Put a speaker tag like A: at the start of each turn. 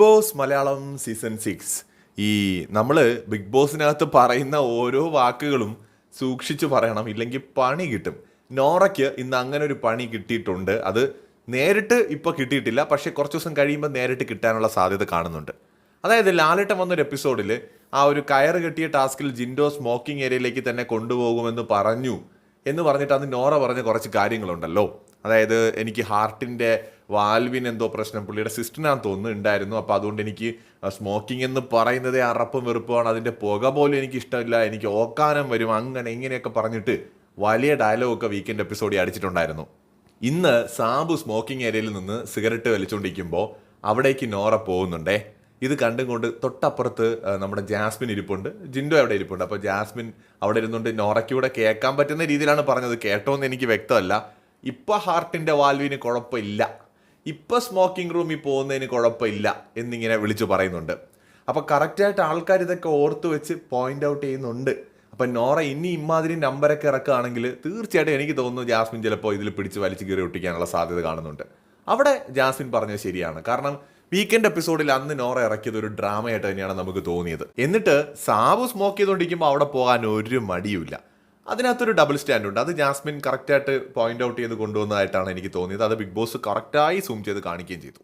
A: Boss Malayalam season six. ഈ നമ്മൾ big ബോസിനകത്ത് പറയുന്ന ഓരോ വാക്കുകളും സൂക്ഷിച്ചു പറയണം ഇല്ലെങ്കിൽ പണി കിട്ടും. നോറയ്ക്ക് ഇന്ന് അങ്ങനെ ഒരു പണി കിട്ടിയിട്ടുണ്ട്. അത് നേരിട്ട് ഇപ്പോൾ കിട്ടിയിട്ടില്ല പക്ഷേ കുറച്ച് ദിവസം കഴിയുമ്പോൾ നേരിട്ട് കിട്ടാനുള്ള സാധ്യത കാണുന്നുണ്ട്. അതായത് ലാലേട്ടൻ വന്നൊരു എപ്പിസോഡിൽ ആ ഒരു കയർ കെട്ടിയ ടാസ്കിൽ ജിൻഡോ സ്മോക്കിംഗ് ഏരിയയിലേക്ക് തന്നെ കൊണ്ടുപോകുമെന്ന് പറഞ്ഞു എന്ന് പറഞ്ഞിട്ട് അന്ന് നോറ പറഞ്ഞ കുറച്ച് കാര്യങ്ങളുണ്ടല്ലോ. അതായത് എനിക്ക് ഹാർട്ടിന്റെ വാൽവിന് എന്തോ പ്രശ്നം പുള്ളിയുടെ സിസ്റ്ററിനാന്ന് തോന്നുന്നു ഉണ്ടായിരുന്നു. അപ്പോൾ അതുകൊണ്ട് എനിക്ക് സ്മോക്കിംഗ് എന്ന് പറയുന്നതേ അറപ്പും വെറുപ്പുമാണ്. അതിന്റെ പുക പോലും എനിക്ക് ഇഷ്ടമില്ല. എനിക്ക് ഓക്കാനം വരും. അങ്ങനെ ഇങ്ങനെയൊക്കെ പറഞ്ഞിട്ട് വലിയ ഡയലോഗൊക്കെ വീക്കെൻഡ് എപ്പിസോഡിൽ അടിച്ചിട്ടുണ്ടായിരുന്നു. ഇന്ന് സാബു സ്മോക്കിംഗ് ഏരിയയിൽ നിന്ന് സിഗരറ്റ് വലിച്ചുകൊണ്ടിരിക്കുമ്പോൾ അവിടേക്ക് നോറ പോകുന്നുണ്ടേ. ഇത് കണ്ടും കൊണ്ട് തൊട്ടപ്പുറത്ത് നമ്മുടെ ജാസ്മിൻ ഇരിപ്പുണ്ട്. ജിൻഡോ അവിടെ ഇരിപ്പുണ്ട്. അപ്പോൾ ജാസ്മിൻ അവിടെ ഇരുന്നുകൊണ്ട് നോറയ്ക്കൂടെ കേൾക്കാൻ പറ്റുന്ന രീതിയിലാണ് പറഞ്ഞത്. കേട്ടോ എന്ന് എനിക്ക് വ്യക്തമല്ല. ഇപ്പൊ ഹാർട്ടിന്റെ വാൽവിന് കുഴപ്പമില്ല. ഇപ്പോൾ സ്മോക്കിംഗ് റൂമിൽ പോകുന്നതിന് കുഴപ്പമില്ല എന്നിങ്ങനെ വിളിച്ചു പറയുന്നുണ്ട്. അപ്പോൾ കറക്റ്റായിട്ട് ആൾക്കാർ ഇതൊക്കെ ഓർത്ത് വെച്ച് പോയിന്റ് ഔട്ട് ചെയ്യുന്നുണ്ട്. അപ്പം നോറ ഇനി ഇമാതിരി നമ്പറൊക്കെ ഇറക്കുകയാണെങ്കിൽ തീർച്ചയായിട്ടും എനിക്ക് തോന്നുന്നു ജാസ്മിൻ ചിലപ്പോൾ ഇതിൽ പിടിച്ച് വലിച്ചു കീറി ഒട്ടിക്കാനുള്ള സാധ്യത കാണുന്നുണ്ട്. അവിടെ ജാസ്മിൻ പറഞ്ഞത് ശരിയാണ്. കാരണം വീക്കെൻഡ് എപ്പിസോഡിൽ അന്ന് നോറ ഇറക്കിയത് ഒരു ഡ്രാമയായിട്ട് തന്നെയാണ് നമുക്ക് തോന്നിയത്. എന്നിട്ട് സാബു സ്മോക്ക് ചെയ്തുകൊണ്ടിരിക്കുമ്പോൾ അവിടെ പോകാൻ ഒരു മടിയുമില്ല. അതിനകത്തൊരു ഡബിൾ സ്റ്റാൻഡ് ഉണ്ട്. അത് ജാസ്മിൻ കറക്റ്റായിട്ട് പോയിന്റ് ഔട്ട് ചെയ്ത് കൊണ്ടുവന്നതായിട്ടാണ് എനിക്ക് തോന്നിയത്. അത് ബിഗ് ബോസ് കറക്റ്റായി സൂം ചെയ്ത് കാണിക്കുകയും ചെയ്തു.